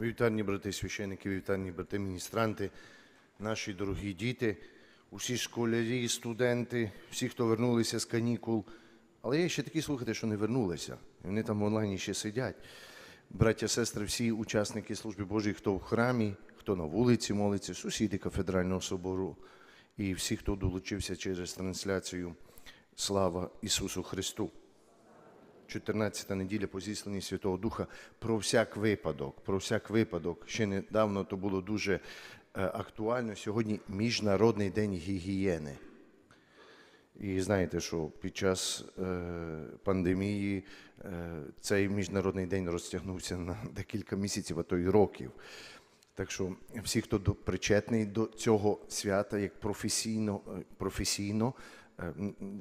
Вітальні брати священники, вітальні брати міністранти, наші дорогі діти, усі школярі, студенти, всі, хто вернулися з канікул. Але є ще такі слухати, що не вернулися. І вони там в онлайні ще сидять. Браття, сестри, всі учасники служби Божої, хто в храмі, хто на вулиці молиться, сусіди кафедрального собору і всі, хто долучився через трансляцію. Слава Ісусу Христу! 14 неділя по зісланні Святого Духа про всяк випадок. Про всяк випадок. Ще недавно то було дуже е, актуально. Сьогодні Міжнародний день гігієни. І знаєте, що під час е, пандемії е, цей міжнародний день розтягнувся на декілька місяців, а то й років. Так що всі, хто причетний до цього свята, як професійно, е, професійно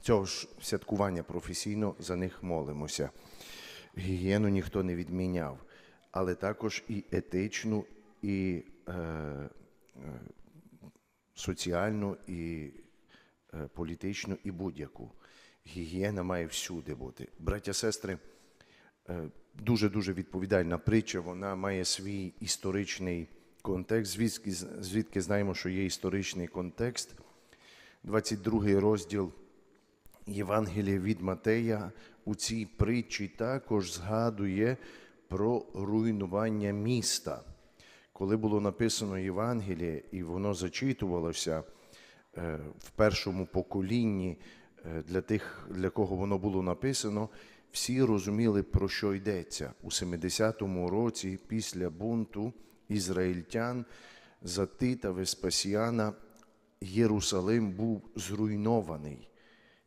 цього ж святкування професійно, за них молимося. Гігієну ніхто не відміняв, але також і етичну, і е, е, соціальну, і е, політичну, і будь-яку. Гігієна має всюди бути. Браття, сестри, дуже дуже відповідальна притча. Вона має свій історичний контекст. Звідки, звідки знаємо, що є історичний контекст. 22 розділ Євангелія від Матея у цій притчі також згадує про руйнування міста. Коли було написано Євангеліє, і воно зачитувалося е, в першому поколінні е, для тих, для кого воно було написано, всі розуміли, про що йдеться. У 70-му році, після бунту ізраїльтян за Тита Веспасіана, Єрусалим був зруйнований.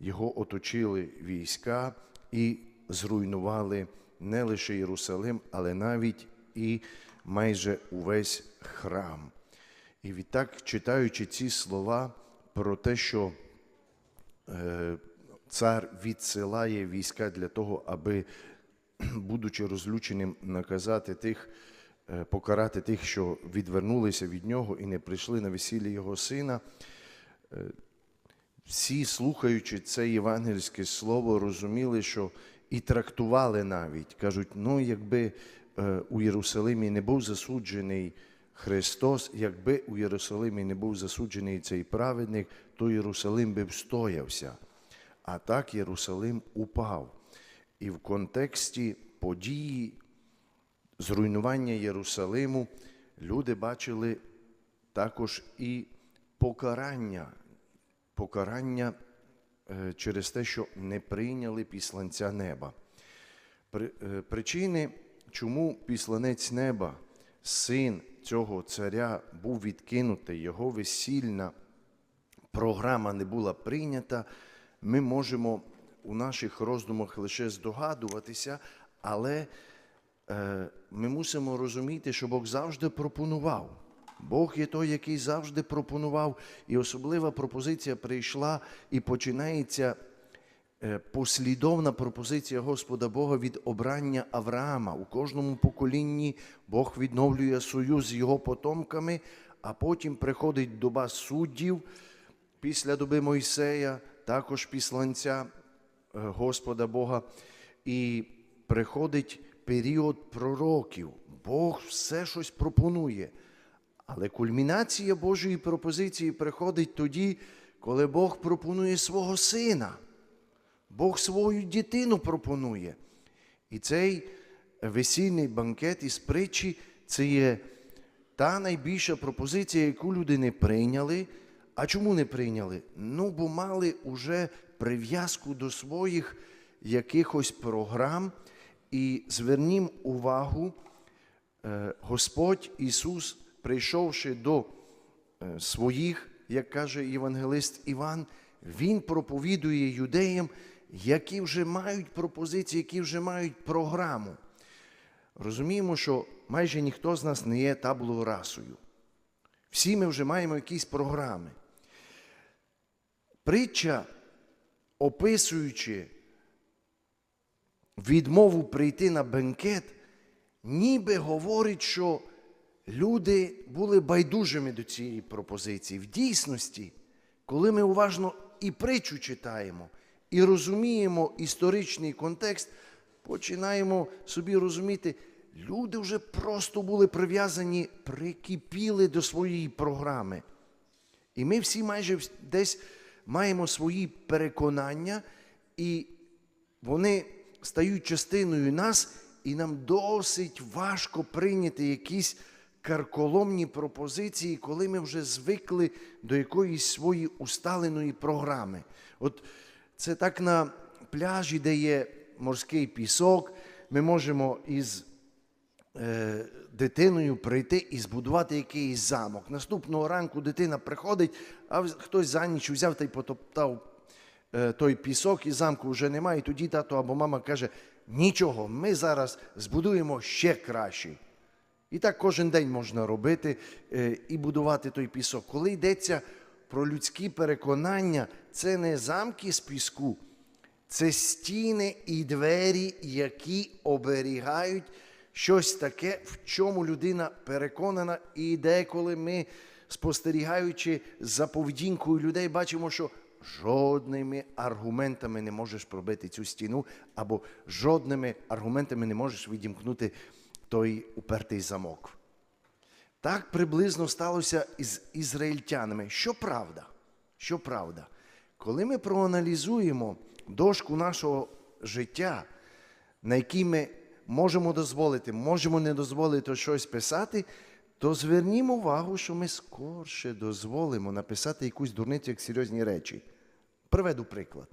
Його оточили війська і зруйнували не лише Єрусалим, але навіть і майже увесь храм. І відтак, читаючи ці слова про те, що е, цар відсилає війська для того, аби, будучи розлюченим, наказати тих, покарати тих, що відвернулися від нього і не прийшли на весілля його сина. Е, Всі, слухаючи це євангельське слово, розуміли, що і трактували навіть. Кажуть, ну якби е, у Єрусалимі не був засуджений Христос, якби у Єрусалимі не був засуджений цей праведник, то Єрусалим би встоявся. А так Єрусалим упав. І в контексті події зруйнування Єрусалиму люди бачили також і покарання, покарання е, через те, що не прийняли післанця неба. Е, Причини, чому післанець неба, син цього царя, був відкинутий, його весільна програма не була прийнята, ми можемо у наших роздумах лише здогадуватися, але ми мусимо розуміти, що Бог завжди пропонував. Бог є той, який завжди пропонував, і особлива пропозиція прийшла і починається е, послідовна пропозиція Господа Бога від обрання Авраама. У кожному поколінні Бог відновлює союз з його потомками, а потім приходить доба суддів після доби Мойсея, також післанця е, Господа Бога, і приходить період пророків. Бог все щось пропонує. Але кульмінація Божої пропозиції приходить тоді, коли Бог пропонує свого сина. Бог свою дитину пропонує. І цей весільний банкет із притчі це є та найбільша пропозиція, яку люди не прийняли. А чому не прийняли? Ну, бо мали уже прив'язку до своїх якихось програм. І звернім увагу, е, Господь Ісус, прийшовши до е, своїх, як каже євангелист Іван, Він проповідує юдеям, які вже мають пропозиції, які вже мають програму. Розуміємо, що майже ніхто з нас не є табло расою. Всі ми вже маємо якісь програми. Притча, описуючи відмову прийти на бенкет, ніби говорить, що люди були байдужими до цієї пропозиції. В дійсності, коли ми уважно і притчу читаємо, і розуміємо історичний контекст, починаємо собі розуміти, люди вже просто були прив'язані, прикипіли до своєї програми. І ми всі майже десь маємо свої переконання, і вони стають частиною нас, і нам досить важко прийняти якісь карколомні пропозиції, коли ми вже звикли до якоїсь своєї усталеної програми. От це так на пляжі, де є морський пісок, ми можемо із е, дитиною прийти і збудувати якийсь замок. Наступного ранку дитина приходить, а хтось за ніч взяв та й потоптав той пісок, і замку вже немає. І тоді тато або мама каже: нічого, ми зараз збудуємо ще кращий. І так кожен день можна робити е, і будувати той пісок. Коли йдеться про людські переконання, це не замки з піску, це стіни і двері, які оберігають щось таке, в чому людина переконана, і деколи ми, спостерігаючи за поведінкою людей, бачимо, що жодними аргументами не можеш пробити цю стіну, або жодними аргументами не можеш відімкнути той упертий замок. Так приблизно сталося із ізраїльтянами. Що правда? Що правда? Коли ми проаналізуємо дошку нашого життя, на якій ми можемо дозволити, можемо не дозволити щось писати, то звернімо увагу, що ми скорше дозволимо написати якусь дурницю як серйозні речі. Приведу приклад.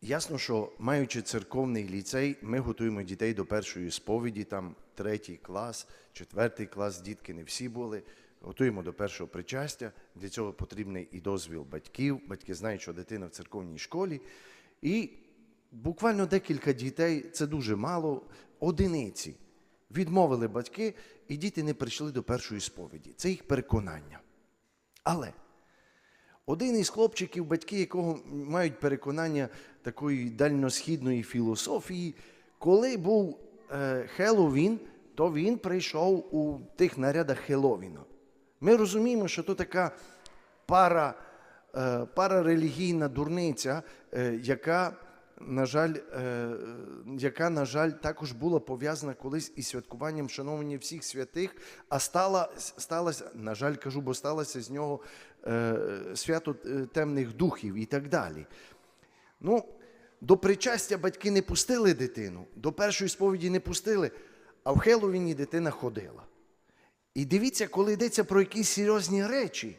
Ясно, що маючи церковний ліцей, ми готуємо дітей до першої сповіді, там третій клас, четвертий клас, дітки не всі були. Готуємо до першого причастя. Для цього потрібний і дозвіл батьків. Батьки знають, що дитина в церковній школі. І буквально декілька дітей, це дуже мало, одиниці. Відмовили батьки, і діти не прийшли до першої сповіді. Це їх переконання. Але один із хлопчиків, батьки якого мають переконання такої дальносхідної філософії, коли був е, Хеллоуін, то він прийшов у тих нарядах Хеллоуіна. Ми розуміємо, що то така пара, е, парарелігійна дурниця, е, яка, на жаль, е, яка, на жаль, також була пов'язана колись із святкуванням шановування всіх святих, а стала, сталася, на жаль, кажу, бо сталося з нього е, свято е, темних духів і так далі. Ну, до причастя батьки не пустили дитину, до першої сповіді не пустили, а в Хеллоуіні дитина ходила. І дивіться, коли йдеться про якісь серйозні речі,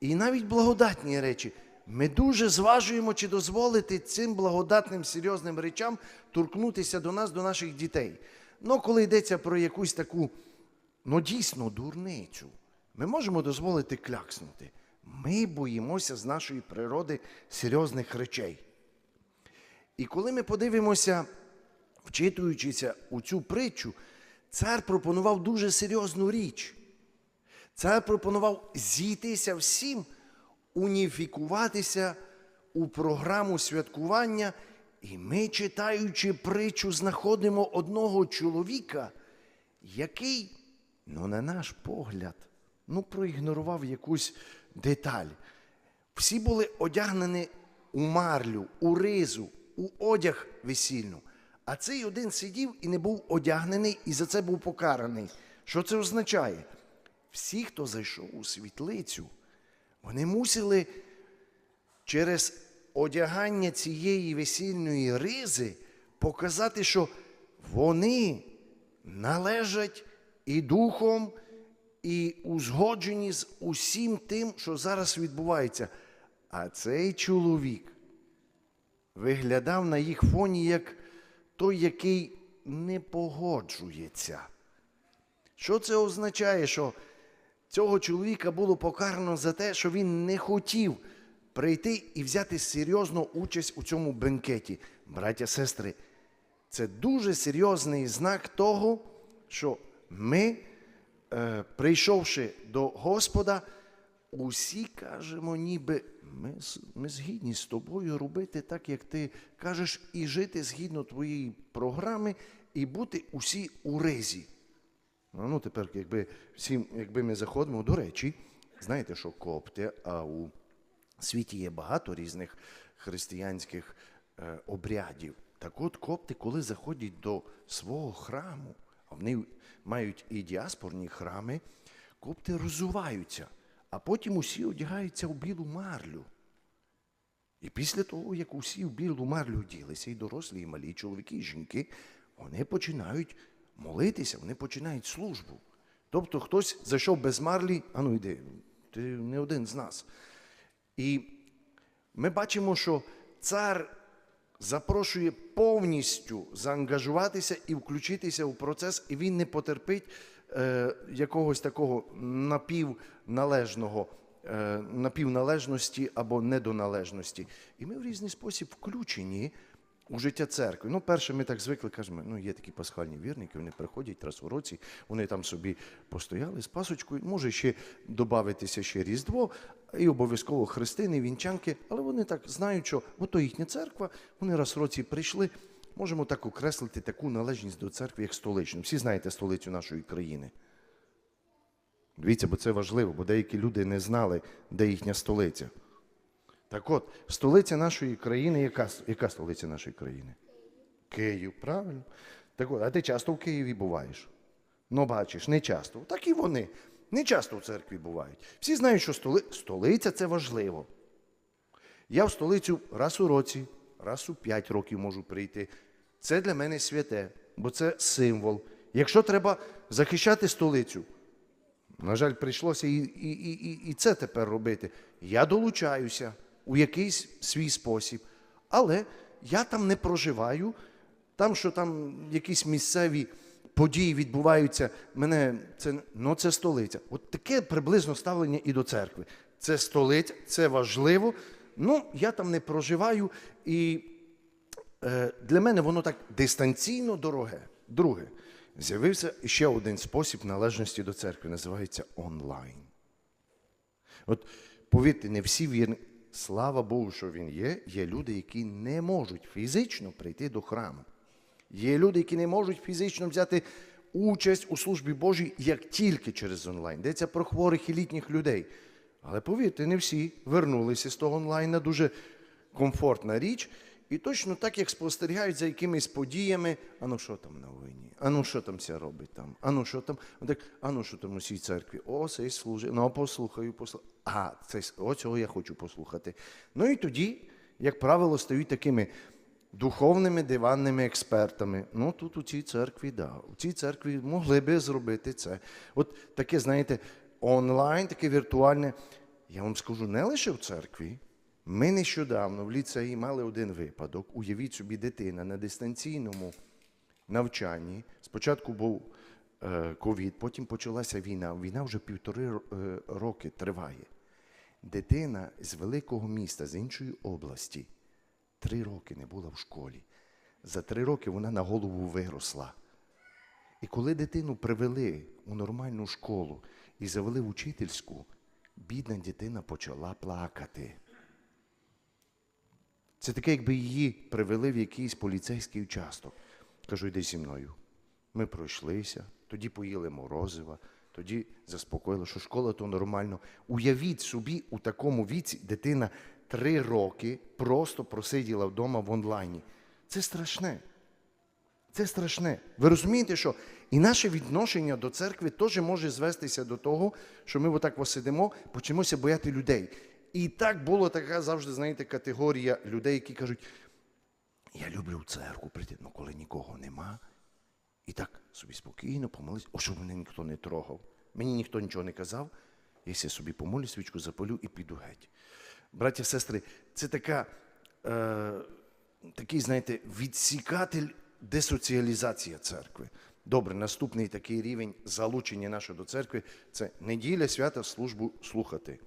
і навіть благодатні речі, ми дуже зважуємо, чи дозволити цим благодатним серйозним речам торкнутися до нас, до наших дітей. Ну, коли йдеться про якусь таку, ну дійсно, дурницю, ми можемо дозволити клякснути. Ми боїмося з нашої природи серйозних речей. І коли ми подивимося, вчитуючися у цю притчу, цар пропонував дуже серйозну річ. Цар пропонував зійтися всім, уніфікуватися у програму святкування. І ми, читаючи притчу, знаходимо одного чоловіка, який, ну, на наш погляд, ну, проігнорував якусь деталь. Всі були одягнені у марлю, у ризу, у одяг весільну. А цей один сидів і не був одягнений, і за це був покараний. Що це означає? Всі, хто зайшов у світлицю, вони мусили через одягання цієї весільної ризи показати, що вони належать і духом, і узгоджені з усім тим, що зараз відбувається. А цей чоловік виглядав на їх фоні як той, який не погоджується. Що це означає? Що цього чоловіка було покарано за те, що він не хотів прийти і взяти серйозну участь у цьому бенкеті. Браття, сестри, це дуже серйозний знак того, що ми, е, прийшовши до Господа, усі кажемо, ніби ми, ми згідні з тобою робити так, як ти кажеш, і жити згідно твоєї програми, і бути усі у ризі. Ну, ну тепер, якби всім, якби ми заходимо, до речі, знаєте, що копти, а у світі є багато різних християнських е, обрядів. Так от копти, коли заходять до свого храму, а вони мають і діаспорні храми, копти розуваються, а потім усі одягаються в білу марлю. І після того, як усі в білу марлю оділися, і дорослі, і малі, чоловіки, і жінки, вони починають молитися, вони починають службу. Тобто хтось зайшов без марлі, а ну йди, ти не один з нас. І ми бачимо, що цар запрошує повністю заангажуватися і включитися у процес, і він не потерпить е, якогось такого напівналежного, е, напівналежності або недоналежності. І ми в різний спосіб включені у життя церкви. Ну, перше, ми так звикли, кажемо, ну є такі пасхальні вірники, вони приходять раз у році, вони там собі постояли з пасочкою, може ще додатися ще Різдво, і обов'язково хрестини, вінчанки, але вони так знають, що ото їхня церква, вони раз в році прийшли. Можемо так окреслити таку належність до церкви, як столичну. Всі знаєте столицю нашої країни. Дивіться, бо це важливо, бо деякі люди не знали, де їхня столиця. Так от, столиця нашої країни, яка, яка столиця нашої країни? Київ, правильно? Так от, а ти часто в Києві буваєш? Ну, бачиш, не часто. Так і вони. Не часто в церкві бувають. Всі знають, що столи... столиця це важливо. Я в столицю раз у році, раз у п'ять років можу прийти. Це для мене святе, бо це символ. Якщо треба захищати столицю, на жаль, прийшлося і, і, і, і- це тепер робити. Я долучаюся у якийсь свій спосіб, але я там не проживаю. Там, що там якісь місцеві події відбуваються, мене це, ну, це столиця. От таке приблизно ставлення і до церкви. Це столиця, це важливо. Ну, я там не проживаю, і е, для мене воно так дистанційно дороге. Друге, з'явився ще один спосіб належності до церкви, називається онлайн. От повірте, не всі вірні. Слава Богу, що він є. Є люди, які не можуть фізично прийти до храму. Є люди, які не можуть фізично взяти участь у службі Божій як тільки через онлайн. Йдеться про хворих і літніх людей. Але повірте, не всі вернулися з того онлайна. Дуже комфортна річ. І точно так, як спостерігають за якимись подіями, а ну що там на війні, а ну що там ся робить там, а ну що там, так, а ну що там у цій церкві, о, цей служить, ну послухаю, послухаю. А, це, о, цього я хочу послухати. Ну і тоді, як правило, стають такими духовними диванними експертами. Ну тут у цій церкві, да, у цій церкві могли би зробити це. От таке, знаєте, онлайн, таке віртуальне. Я вам скажу, не лише в церкві. Ми нещодавно в ліцеї мали один випадок. Уявіть собі, дитина на дистанційному навчанні. Спочатку був е, ковід, потім почалася війна. Війна вже півтори е, роки триває. Дитина з великого міста, з іншої області, три роки не була в школі. За три роки вона на голову виросла. І коли дитину привели у нормальну школу і завели в учительську, бідна дитина почала плакати. Це таке, якби її привели в якийсь поліцейський участок. Кажу, йди зі мною. Ми пройшлися, тоді поїли морозива, тоді заспокоїли, що школа то нормально. Уявіть собі, у такому віці дитина три роки просто просиділа вдома в онлайні. Це страшне. Це страшне. Ви розумієте, що і наше відношення до церкви теж може звестися до того, що ми отак сидимо, почнемося бояти людей. І так була така завжди, знаєте, категорія людей, які кажуть, я люблю церкву прийти, але коли нікого нема, і так собі спокійно помолись, о, щоб мене ніхто не трогав. Мені ніхто нічого не казав, я собі помолю, свічку запалю і піду геть. Браття, сестри, це така, е, такий, знаєте, відсікатель десоціалізація церкви. Добре, наступний такий рівень залучення нашого до церкви це неділя, свята, службу слухати.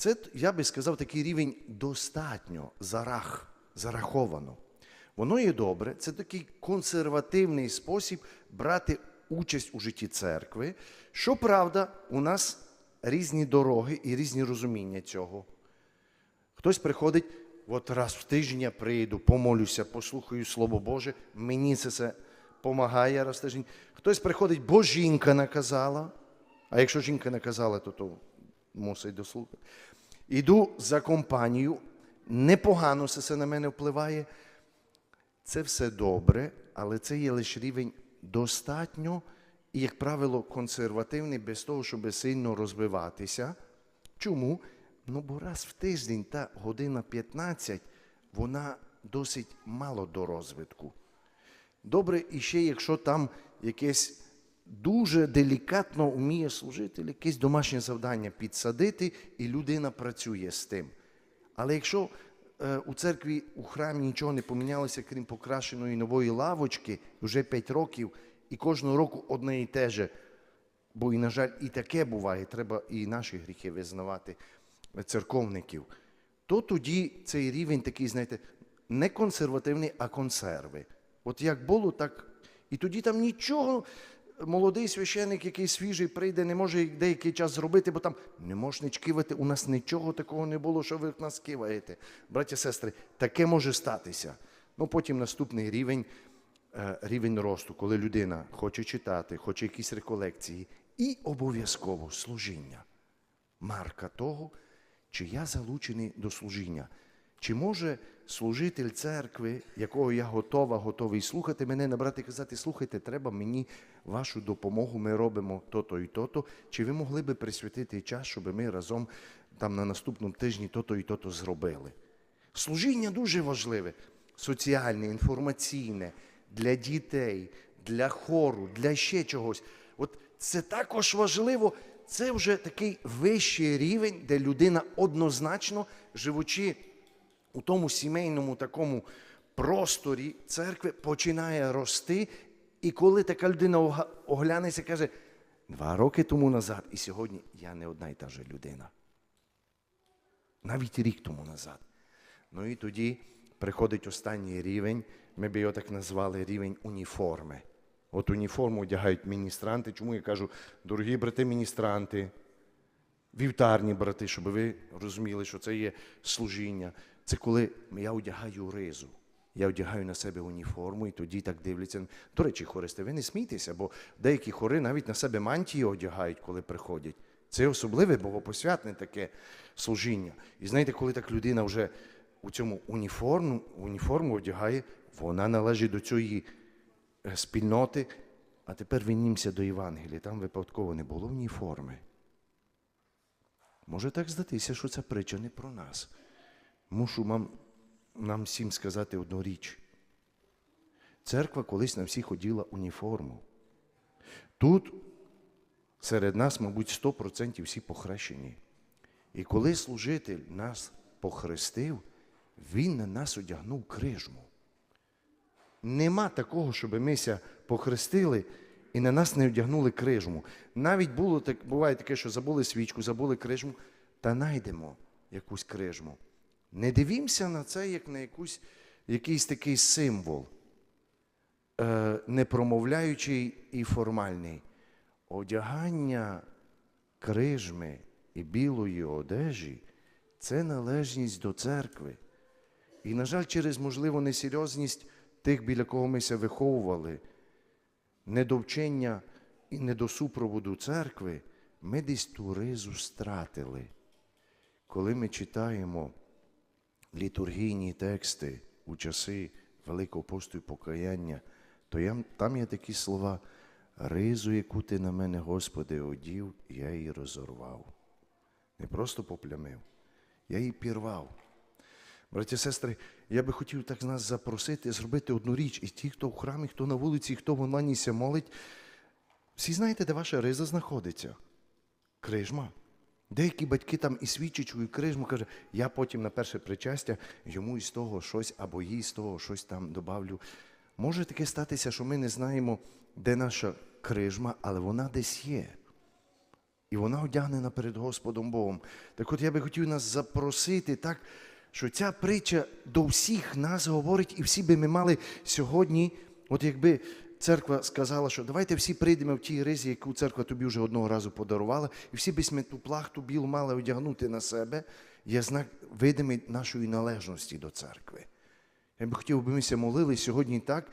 Це, я би сказав, такий рівень достатньо зарах, зараховано. Воно є добре, це такий консервативний спосіб брати участь у житті церкви. Щоправда, у нас різні дороги і різні розуміння цього. Хтось приходить, от раз в тиждень я прийду, помолюся, послухаю Слово Боже, мені це все допомагає раз в тиждень. Хтось приходить, бо жінка наказала. А якщо жінка наказала, то то мусить дослухати. Іду за компанію, непогано це все на мене впливає. Це все добре, але це є лише рівень достатньо і, як правило, консервативний, без того, щоб сильно розвиватися. Чому? Ну, бо раз в тиждень та година 15, вона досить мало до розвитку. Добре, і ще якщо там якесь дуже делікатно вміє служитель, якесь домашнє завдання підсадити, і людина працює з тим. Але якщо е, у церкві, у храмі нічого не помінялося, крім покрашеної нової лавочки, вже 5 років, і кожного року одне і те же, бо і, на жаль, і таке буває, треба і наші гріхи визнавати е, церковників, то тоді цей рівень такий, знаєте, не консервативний, а консерви. От як було, так. І тоді там нічого. Молодий священик, який свіжий, прийде, не може деякий час зробити, бо там не можна кивати. У нас нічого такого не було, що ви нас киваєте. Браття, сестри, таке може статися. Ну потім наступний рівень, е, рівень росту, коли людина хоче читати, хоче якісь реколекції, і обов'язково служіння. Марка того, чи я залучений до служіння. Чи може служитель церкви, якого я готова, готовий слухати, мене набрати і казати, слухайте, треба мені вашу допомогу, ми робимо то-то і то-то. Чи ви могли би присвятити час, щоб ми разом там на наступному тижні то-то і то-то зробили? Служіння дуже важливе, соціальне, інформаційне, для дітей, для хору, для ще чогось. От це також важливо. Це вже такий вищий рівень, де людина однозначно, живучи у тому сімейному такому просторі церкви, починає рости. І коли така людина оглянеться, каже, два роки тому назад, і сьогодні я не одна й та же людина. Навіть рік тому назад. Ну і тоді приходить останній рівень, ми би його так назвали рівень уніформи. От уніформу одягають міністранти. Чому я кажу, дорогі брати міністранти, вівтарні брати, щоб ви розуміли, що це є служіння. Це коли я одягаю ризу. Я одягаю на себе уніформу, і тоді так дивляться. До речі, хористи, ви не смійтеся, бо деякі хори навіть на себе мантії одягають, коли приходять. Це особливе богопосвятне таке служіння. І знаєте, коли так людина вже у цьому уніформу, уніформу одягає, вона належить до цієї е, спільноти. А тепер винімся до Євангелія. Там випадково не було уніформи. Може так здатися, що ця притча не про нас. Мушу вам, нам всім сказати одну річ. Церква колись на всіх оділа уніформу. Тут серед нас, мабуть, 100% всі похрещені. І коли служитель нас похрестив, він на нас одягнув крижму. Нема такого, щоб мися похрестили і на нас не одягнули крижму. Навіть було так, буває таке, що забули свічку, забули крижму, та найдемо якусь крижму. Не дивімося на це як на якусь, якийсь такий символ, е, не промовляючий і формальний. Одягання крижми і білої одежі це належність до церкви. І, на жаль, через, можливо, несерйозність тих, біля кого ми ся виховували, недовчення і недосупроводу церкви, ми десь ту ризу стратили. Коли ми читаємо літургійні тексти у часи Великого посту і покаяння, то я, там є такі слова, ризу, яку ти на мене, Господи, одів, я її розорвав. Не просто поплямив, я її пірвав. Браті сестри, я би хотів так нас запросити, зробити одну річ. І ті, хто в храмі, хто на вулиці, хто в онлайні молить, всі знаєте, де ваша риза знаходиться? Крижма. Деякі батьки там і свідчать у крижму, каже, я потім на перше причастя йому із того щось або їй з того щось там добавлю. Може таке статися, що ми не знаємо, де наша крижма, але вона десь є. І вона одягнена перед Господом Богом. Так от я би хотів нас запросити так, що ця притча до всіх нас говорить, і всі би ми мали сьогодні, от якби церква сказала, що давайте всі прийдемо в тій ризі, яку церква тобі вже одного разу подарувала, і всі ту плахту білу мали одягнути на себе, є знак видимий нашої належності до церкви. Я би хотів, би ми ся молили сьогодні так,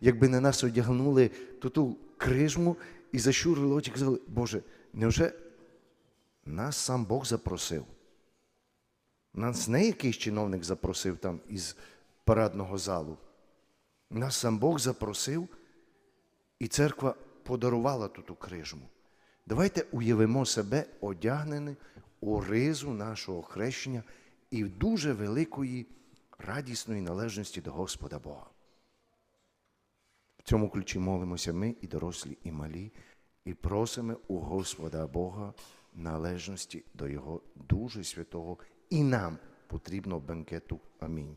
якби на нас одягнули ту ту крижму і защурили очі і казали, Боже, невже нас сам Бог запросив? Нас не якийсь чиновник запросив там із парадного залу. Нас сам Бог запросив, і церква подарувала тут крижму. Давайте уявимо себе одягнені у ризу нашого хрещення і в дуже великої радісної належності до Господа Бога. В цьому ключі молимося ми і дорослі, і малі, і просимо у Господа Бога належності до Його дуже святого і нам потрібного бенкету. Амінь.